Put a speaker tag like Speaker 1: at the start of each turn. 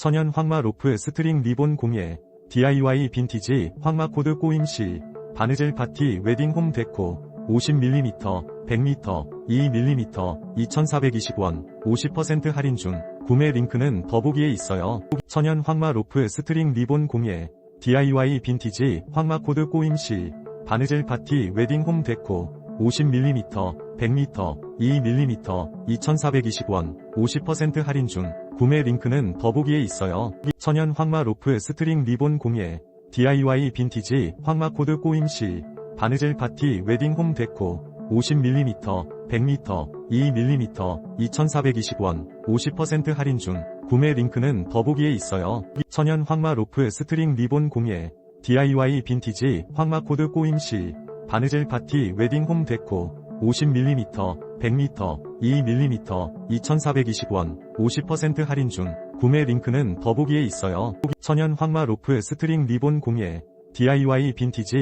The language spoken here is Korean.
Speaker 1: 천연 황마 로프 스트링 리본 공예, DIY 빈티지 황마 코드 꼬임 실, 바느질 파티 웨딩 홈 데코, 50mm, 100m, 2mm, 2,420원, 50% 할인 중, 구매 링크는 더보기에 있어요. 천연 황마 로프 스트링 리본 공예, DIY 빈티지 황마 코드 꼬임 실, 바느질 파티 웨딩 홈 데코, 50mm, 100m, 2mm, 2,420원, 50% 할인 중, 구매 링크는 더보기에 있어요. 천연 황마 로프 스트링 리본 공예, DIY 빈티지 황마 코드 꼬임실, 바느질 파티 웨딩 홈 데코, 50mm, 100m, 2mm, 2,420원, 50% 할인 중, 구매 링크는 더보기에 있어요. 천연 황마 로프 스트링 리본 공예, DIY 빈티지 황마 코드 꼬임실, 바느질 파티 웨딩 홈 데코, 50mm, 100m, 2mm, 2,420원, 50% 할인 중, 구매 링크는 더보기에 있어요. 천연 황마 로프 스트링 리본 공예, DIY 빈티지